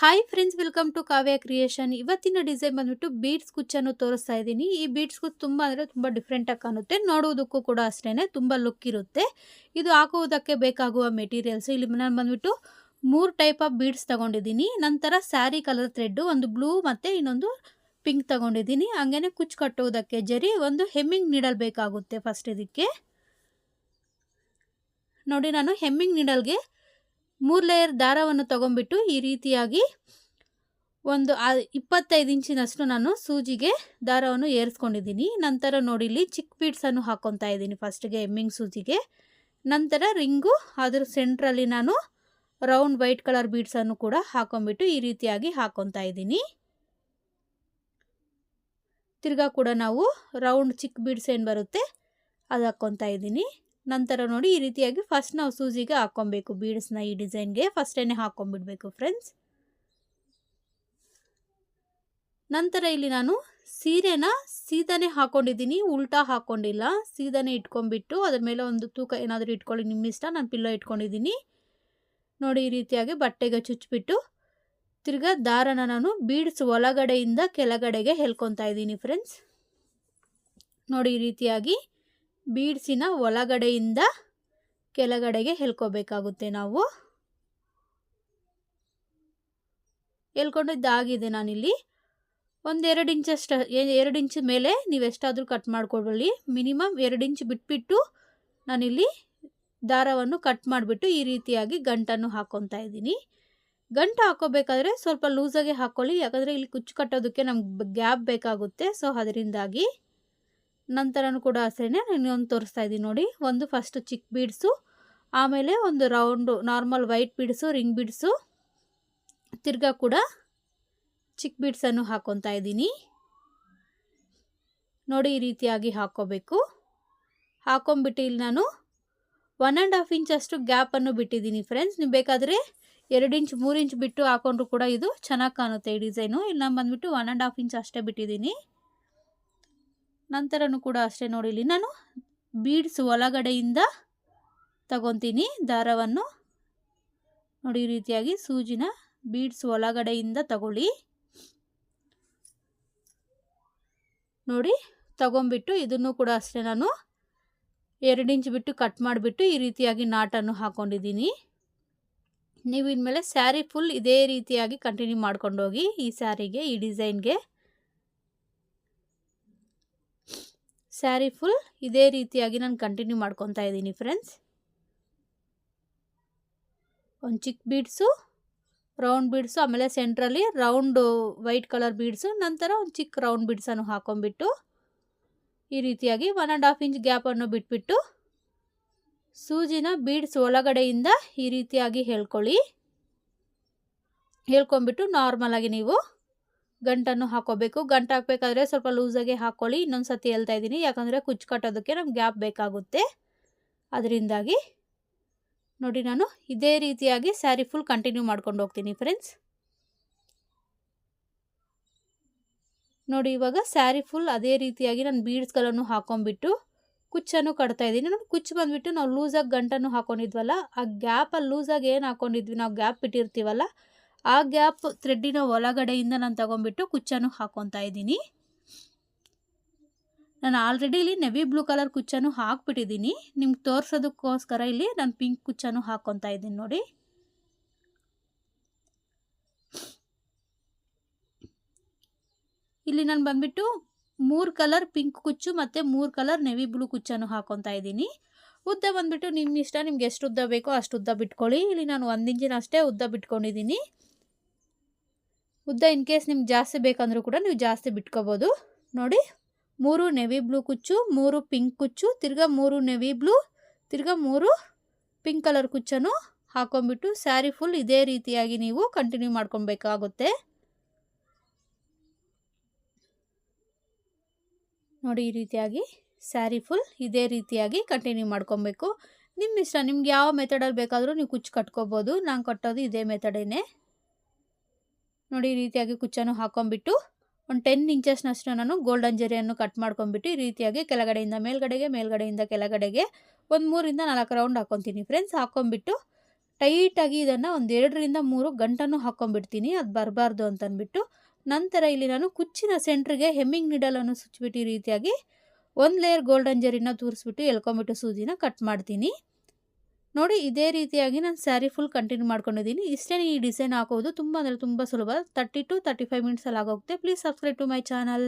Hi friends welcome to Kavya creation ಇವತ್ತಿನ design ಬಂದ್ಬಿಟ್ಟು beads ಕುಚ್ಚನ್ನು ತೋರಿಸ್ತಾ ಇದ್ದೀನಿ. ಈ ಬೀಡ್ಸ್ ಕುಚ್ ತುಂಬ ಅಂದರೆ ತುಂಬ ಡಿಫ್ರೆಂಟಾಗಿ ಕಾಣುತ್ತೆ. ನೋಡುವುದಕ್ಕೂ ಕೂಡ ಅಷ್ಟೇ ತುಂಬ ಲುಕ್ ಇರುತ್ತೆ. ಇದು ಹಾಕುವುದಕ್ಕೆ ಬೇಕಾಗುವ ಮೆಟೀರಿಯಲ್ಸ್ ಇಲ್ಲಿ ನಾನು ಬಂದ್ಬಿಟ್ಟು ಮೂರು ಟೈಪ್ ಆಫ್ ಬೀಡ್ಸ್ ತಗೊಂಡಿದ್ದೀನಿ. ನಂತರ ಸ್ಯಾರಿ ಕಲರ್ ಥ್ರೆಡ್ಡು ಒಂದು ಬ್ಲೂ ಮತ್ತು ಇನ್ನೊಂದು ಪಿಂಕ್ ತಗೊಂಡಿದ್ದೀನಿ. ಹಂಗೇನೆ ಕುಚ್ಚು ಕಟ್ಟುವುದಕ್ಕೆ ಜರಿ ಒಂದು ಹೆಮ್ಮಿಂಗ್ ನೀಡಲ್ ಬೇಕಾಗುತ್ತೆ ಫಸ್ಟ್ ಇದಕ್ಕೆ. ನೋಡಿ ನಾನು ಹೆಮ್ಮಿಂಗ್ ನೀಡಲ್ಗೆ ಮೂರು ಲೇಯರ್ ದಾರವನ್ನು ತಗೊಂಡ್ಬಿಟ್ಟು ಈ ರೀತಿಯಾಗಿ ಒಂದು ಇಪ್ಪತ್ತೈದು ಇಂಚಿನಷ್ಟು ನಾನು ಸೂಜಿಗೆ ದಾರವನ್ನು ಏರಿಸ್ಕೊಂಡಿದ್ದೀನಿ. ನಂತರ ನೋಡಿ ಇಲ್ಲಿ ಚಿಕ್ಕ ಬೀಡ್ಸನ್ನು ಹಾಕ್ಕೊತಾ ಇದ್ದೀನಿ ಫಸ್ಟ್ಗೆ ಎಮ್ಮಿಂಗ್ ಸೂಜಿಗೆ. ನಂತರ ರಿಂಗು, ಅದ್ರ ಸೆಂಟ್ರಲ್ಲಿ ನಾನು ರೌಂಡ್ ವೈಟ್ ಕಲರ್ ಬೀಡ್ಸನ್ನು ಕೂಡ ಹಾಕೊಂಡ್ಬಿಟ್ಟು ಈ ರೀತಿಯಾಗಿ ಹಾಕೊತಾ ಇದ್ದೀನಿ. ತಿರ್ಗಾ ಕೂಡ ನಾವು ರೌಂಡ್ ಚಿಕ್ಕ ಬೀಡ್ಸ್ ಏನು ಬರುತ್ತೆ ಅದು ಹಾಕ್ಕೊತಾ ಇದ್ದೀನಿ. ನಂತರ ನೋಡಿ ಈ ರೀತಿಯಾಗಿ ಫಸ್ಟ್ ನಾವು ಸೂಜಿಗೆ ಹಾಕ್ಕೊಬೇಕು ಬೀಡ್ಸ್ನ ಈ ಡಿಸೈನ್ಗೆ ಫಸ್ಟೇ ಹಾಕ್ಕೊಂಬಿಡ್ಬೇಕು ಫ್ರೆಂಡ್ಸ್ ನಂತರ ಇಲ್ಲಿ ನಾನು ಸೀರೆನ ಸೀದಾನೆ ಹಾಕೊಂಡಿದ್ದೀನಿ ಉಲ್ಟಾ ಹಾಕ್ಕೊಂಡಿಲ್ಲ. ಸೀದಾನೆ ಇಟ್ಕೊಂಡ್ಬಿಟ್ಟು ಅದ್ರ ಮೇಲೆ ಒಂದು ತೂಕ ಏನಾದರೂ ಇಟ್ಕೊಳ್ಳಿ, ನಿಮ್ಮ ಇಷ್ಟ, ನಾನು ಪಿಲ್ಲೋ ಇಟ್ಕೊಂಡಿದ್ದೀನಿ. ನೋಡಿ ಈ ರೀತಿಯಾಗಿ ಬಟ್ಟೆಗೆ ಚುಚ್ಚಿಬಿಟ್ಟು ತಿರ್ಗಾ ದಾರನ ನಾನು ಬೀಡ್ಸ್ ಒಳಗಡೆಯಿಂದ ಕೆಳಗಡೆಗೆ ಹೇಳ್ಕೊತಾ ಇದ್ದೀನಿ ಫ್ರೆಂಡ್ಸ್ ನೋಡಿ ಈ ರೀತಿಯಾಗಿ ಬೀಡ್ಸಿನ ಒಳಗಡೆಯಿಂದ ಕೆಳಗಡೆಗೆ ಹೇಳ್ಕೋಬೇಕಾಗುತ್ತೆ ನಾವು. ಹೇಳ್ಕೊಂಡಿದ್ದಾಗಿದೆ ನಾನಿಲ್ಲಿ. ಒಂದೆರಡು ಇಂಚಷ್ಟು ಎರಡು ಇಂಚ್ ಮೇಲೆ ನೀವು ಎಷ್ಟಾದರೂ ಕಟ್ ಮಾಡ್ಕೊಳ್ಳಿ ಮಿನಿಮಮ್ ಎರಡು ಇಂಚ್ ಬಿಟ್ಬಿಟ್ಟು ನಾನಿಲ್ಲಿ ದಾರವನ್ನು ಕಟ್ ಮಾಡಿಬಿಟ್ಟು ಈ ರೀತಿಯಾಗಿ ಗಂಟನ್ನು ಹಾಕ್ಕೊತಾ ಇದ್ದೀನಿ. ಗಂಟು ಹಾಕೋಬೇಕಾದ್ರೆ ಸ್ವಲ್ಪ ಲೂಸಾಗೆ ಹಾಕ್ಕೊಳ್ಳಿ ಯಾಕಂದರೆ ಇಲ್ಲಿ ಕುಚ್ಚು ಕಟ್ಟೋದಕ್ಕೆ ನಮ್ಗೆ ಗ್ಯಾಪ್ ಬೇಕಾಗುತ್ತೆ. ಸೊ, ಅದರಿಂದಾಗಿ ನಂತರನೂ ಕೂಡ ಅಷ್ಟೇ ನಾನು ತೋರಿಸ್ತಾ ಇದ್ದೀನಿ ನೋಡಿ. ಒಂದು ಫಸ್ಟ್ ಚಿಕ್ಕ ಬೀಡ್ಸು, ಆಮೇಲೆ ಒಂದು round normal white beads ring beads. ತಿರ್ಗಾ ಕೂಡ ಚಿಕ್ಕ ಬೀಡ್ಸನ್ನು ಹಾಕೊತಾ ಇದ್ದೀನಿ. ನೋಡಿ ಈ ರೀತಿಯಾಗಿ ಹಾಕೋಬೇಕು. ಹಾಕೊಂಬಿಟ್ಟು ಇಲ್ಲಿ ನಾನು ಒನ್ ಆ್ಯಂಡ್ ಹಾಫ್ ಇಂಚ್ ಅಷ್ಟು ಗ್ಯಾಪನ್ನು ಬಿಟ್ಟಿದ್ದೀನಿ ಫ್ರೆಂಡ್ಸ್ ನೀವು ಬೇಕಾದರೆ ಎರಡು ಇಂಚ್ ಮೂರು ಇಂಚ್ ಬಿಟ್ಟು ಹಾಕೊಂಡ್ರು ಕೂಡ ಇದು ಚೆನ್ನಾಗಿ ಕಾಣುತ್ತೆ ಈ ಡಿಸೈನು ಇಲ್ಲಿ ನಾನು ಬಂದುಬಿಟ್ಟು ಒನ್ ಆ್ಯಂಡ್ ಹಾಫ್ ಇಂಚ್ ಅಷ್ಟೇ ಬಿಟ್ಟಿದ್ದೀನಿ. ನಂತರನೂ ಕೂಡ ಅಷ್ಟೇ ನೋಡಿ ಇಲ್ಲಿ ನಾನು ಬೀಡ್ಸ್ ಒಳಗಡೆಯಿಂದ ತಗೊತೀನಿ. ದಾರವನ್ನು ನೋಡಿ ಈ ರೀತಿಯಾಗಿ ಸೂಜಿನ ಬೀಡ್ಸ್ ಒಳಗಡೆಯಿಂದ ತಗೊಳ್ಳಿ. ನೋಡಿ ತಗೊಂಬಿಟ್ಟು ಇದನ್ನು ಕೂಡ ಅಷ್ಟೇ ನಾನು ಎರಡು ಇಂಚ್ ಬಿಟ್ಟು ಕಟ್ ಮಾಡಿಬಿಟ್ಟು ಈ ರೀತಿಯಾಗಿ ನಾಟನ್ನು ಹಾಕ್ಕೊಂಡಿದ್ದೀನಿ ನೀವು ಇನ್ಮೇಲೆ ಸ್ಯಾರಿ ಫುಲ್ ಇದೇ ರೀತಿಯಾಗಿ ಕಂಟಿನ್ಯೂ ಮಾಡ್ಕೊಂಡೋಗಿ ಈ ಸ್ಯಾರಿಗೆ, ಈ ಡಿಸೈನ್ಗೆ ಸ್ಯಾರಿ ಫುಲ್ ಇದೇ ರೀತಿಯಾಗಿ ನಾನು ಕಂಟಿನ್ಯೂ ಮಾಡ್ಕೊತಾ ಇದ್ದೀನಿ ಫ್ರೆಂಡ್ಸ್ ಒಂದು ಚಿಕ್ಕ ಬೀಡ್ಸು ರೌಂಡ್ ಬೀಡ್ಸು ಆಮೇಲೆ ಸೆಂಟ್ರಲ್ಲಿ ರೌಂಡು ವೈಟ್ ಕಲರ್ ಬೀಡ್ಸು ನಂತರ ಒಂದು ಚಿಕ್ಕ ರೌಂಡ್ ಬೀಡ್ಸನ್ನು ಹಾಕೊಂಡ್ಬಿಟ್ಟು ಈ ರೀತಿಯಾಗಿ ಒನ್ ಆ್ಯಂಡ್ ಹಾಫ್ ಇಂಚ್ ಗ್ಯಾಪನ್ನು ಬಿಟ್ಬಿಟ್ಟು ಸೂಜಿನ ಬೀಡ್ಸ್ ಒಳಗಡೆಯಿಂದ ಈ ರೀತಿಯಾಗಿ ಹೇಳ್ಕೊಳ್ಳಿ. ಹೇಳ್ಕೊಂಬಿಟ್ಟು ನಾರ್ಮಲಾಗಿ ನೀವು ಗಂಟನ್ನು ಹಾಕೋಬೇಕು. ಗಂಟು ಹಾಕಬೇಕಾದ್ರೆ ಸ್ವಲ್ಪ ಲೂಸಾಗೆ ಹಾಕ್ಕೊಳ್ಳಿ ಇನ್ನೊಂದು ಸತಿ ಹೇಳ್ತಾ ಇದ್ದೀನಿ. ಯಾಕಂದರೆ ಕುಚ್ಚು ಕಟ್ಟೋದಕ್ಕೆ ನಮ್ಗೆ ಗ್ಯಾಪ್ ಬೇಕಾಗುತ್ತೆ. ಅದರಿಂದಾಗಿ ನೋಡಿ ನಾನು ಇದೇ ರೀತಿಯಾಗಿ ಸ್ಯಾರಿ ಫುಲ್ ಕಂಟಿನ್ಯೂ ಮಾಡ್ಕೊಂಡು ಹೋಗ್ತೀನಿ ಫ್ರೆಂಡ್ಸ್ ನೋಡಿ ಇವಾಗ ಸ್ಯಾರಿ ಫುಲ್ ಅದೇ ರೀತಿಯಾಗಿ ನಾನು ಬೀಡ್ಸ್ಗಳನ್ನು ಹಾಕೊಂಡ್ಬಿಟ್ಟು ಕುಚ್ಚನ್ನು ಕಟ್ತಾ ಇದ್ದೀನಿ. ನಾನು ಕುಚ್ಚು ಬಂದುಬಿಟ್ಟು ನಾವು ಲೂಸಾಗಿ ಗಂಟನ್ನು ಹಾಕೊಂಡಿದ್ವಲ್ಲ, ಆ ಗ್ಯಾಪಲ್ಲಿ ಲೂಸಾಗಿ ಏನು ಹಾಕೊಂಡಿದ್ವಿ? ನಾವು ಗ್ಯಾಪ್ ಬಿಟ್ಟಿರ್ತೀವಲ್ಲ ಆ ಗ್ಯಾಪ್ ಥ್ರೆಡ್ಡಿನ ಒಳಗಡೆಯಿಂದ ನಾನು ತಗೊಂಬಿಟ್ಟು ಕುಚ್ಚನ್ನು ಹಾಕ್ಕೊತಾ ಇದ್ದೀನಿ. ನಾನು ಆಲ್ರೆಡಿ ಇಲ್ಲಿ ನೆವಿ ಬ್ಲೂ ಕಲರ್ ಕುಚ್ಚನ್ನು ಹಾಕ್ಬಿಟ್ಟಿದ್ದೀನಿ. ನಿಮ್ಗೆ ತೋರಿಸೋದಕ್ಕೋಸ್ಕರ ಇಲ್ಲಿ ನಾನು ಪಿಂಕ್ ಕುಚ್ಚನ್ನು ಹಾಕ್ಕೊತಾ ಇದ್ದೀನಿ ನೋಡಿ. ಇಲ್ಲಿ ನಾನು ಬಂದ್ಬಿಟ್ಟು ಮೂರು ಕಲರ್ ಪಿಂಕ್ ಕುಚ್ಚು ಮತ್ತು ಮೂರು ಕಲರ್ ನೆವಿ ಬ್ಲೂ ಕುಚ್ಚನ್ನು ಹಾಕ್ಕೊತಾ ಇದ್ದೀನಿ. ಉದ್ದ ಬಂದುಬಿಟ್ಟು ನಿಮ್ಮ ಇಷ್ಟ, ನಿಮ್ಗೆ ಎಷ್ಟು ಉದ್ದ ಬೇಕೋ ಅಷ್ಟು ಉದ್ದ ಬಿಟ್ಕೊಳ್ಳಿ. ಇಲ್ಲಿ ನಾನು ಒಂದು ಇಂಚಿನ ಅಷ್ಟೇ ಉದ್ದ ಬಿಟ್ಕೊಂಡಿದ್ದೀನಿ. ಉದ್ದ ಇನ್ ಕೇಸ್ ನಿಮ್ಗೆ ಜಾಸ್ತಿ ಬೇಕಂದ್ರೂ ಕೂಡ ನೀವು ಜಾಸ್ತಿ ಬಿಟ್ಕೋಬೋದು. ನೋಡಿ, ಮೂರು ನೆವಿ ಬ್ಲೂ ಕುಚ್ಚು, ಮೂರು ಪಿಂಕ್ ಕುಚ್ಚು, ತಿರ್ಗಾ ಮೂರು ನೆವಿ ಬ್ಲೂ ತಿರ್ಗಾ ಮೂರು ಪಿಂಕ್ ಕಲರ್ ಕುಚ್ಚನ್ನು ಹಾಕೊಂಡ್ಬಿಟ್ಟು ಸ್ಯಾರಿ ಫುಲ್ ಇದೇ ರೀತಿಯಾಗಿ ನೀವು ಕಂಟಿನ್ಯೂ ಮಾಡ್ಕೊಬೇಕಾಗುತ್ತೆ. ನೋಡಿ, ಈ ರೀತಿಯಾಗಿ ಸ್ಯಾರಿ ಫುಲ್ ಇದೇ ರೀತಿಯಾಗಿ ಕಂಟಿನ್ಯೂ ಮಾಡ್ಕೊಬೇಕು. ನಿಮ್ಮ ಇಷ್ಟ ನಿಮ್ಗೆ ಯಾವ ಮೆಥಡಲ್ಲಿ ಬೇಕಾದರೂ ನೀವು ಕುಚ್ಚು ಕಟ್ಕೋಬೋದು. ನಾನು ಕಟ್ಟೋದು ಇದೇ ಮೆಥಡೇನೆ ನೋಡಿ ಈ ರೀತಿಯಾಗಿ ಕುಚ್ಚನ್ನು ಹಾಕೊಂಡ್ಬಿಟ್ಟು ಒಂದು ಟೆನ್ ಇಂಚಸ್ನಷ್ಟು ನಾನು ಗೋಲ್ಡನ್ ಜರಿಯನ್ನು ಕಟ್ ಮಾಡ್ಕೊಂಡ್ಬಿಟ್ಟು ಈ ರೀತಿಯಾಗಿ ಕೆಳಗಡೆಯಿಂದ ಮೇಲ್ಗಡೆಗೆ, ಮೇಲ್ಗಡೆಯಿಂದ ಕೆಳಗಡೆಗೆ ಒಂದು ಮೂರಿಂದ ನಾಲ್ಕು ರೌಂಡ್ ಹಾಕೊತೀನಿ ಫ್ರೆಂಡ್ಸ್ ಹಾಕ್ಕೊಂಬಿಟ್ಟು ಟೈಟಾಗಿ ಇದನ್ನು ಒಂದು ಎರಡರಿಂದ ಮೂರು ಗಂಟನ್ನು ಹಾಕ್ಕೊಂಬಿಡ್ತೀನಿ ಅದು ಬರಬಾರ್ದು ಅಂತಂದ್ಬಿಟ್ಟು ನಂತರ ಇಲ್ಲಿ ನಾನು ಕುಚ್ಚಿನ ಸೆಂಟ್ರಿಗೆ ಹೆಮ್ಮಿಂಗ್ ನಿಡಲನ್ನು ಸುಚ್ಚಿಬಿಟ್ಟು ಈ ರೀತಿಯಾಗಿ ಒಂದು ಲೇಯರ್ ಗೋಲ್ಡನ್ ಜರಿನ ತೋರಿಸ್ಬಿಟ್ಟು ಎಳ್ಕೊಂಬಿಟ್ಟು ಸೂಜಿನ ಕಟ್ ಮಾಡ್ತೀನಿ. ನೋಡಿ ಇದೇ ರೀತಿಯಾಗಿ ನಾನು ಸ್ಯಾರಿ ಫುಲ್ ಕಂಟಿನ್ಯೂ ಮಾಡ್ಕೊಂಡಿದ್ದೀನಿ. ಇಷ್ಟೇ ಈ ಡಿಸೈನ್ ಹಾಕೋದು ತುಂಬ ಅಂದರೆ ತುಂಬ ಸುಲಭ. ತರ್ಟಿ ಟು ತರ್ಟಿ ಫೈವ್ ಮಿನಿಟ್ಸಲ್ಲಿ ಆಗೋಗುತ್ತೆ. Please subscribe to my channel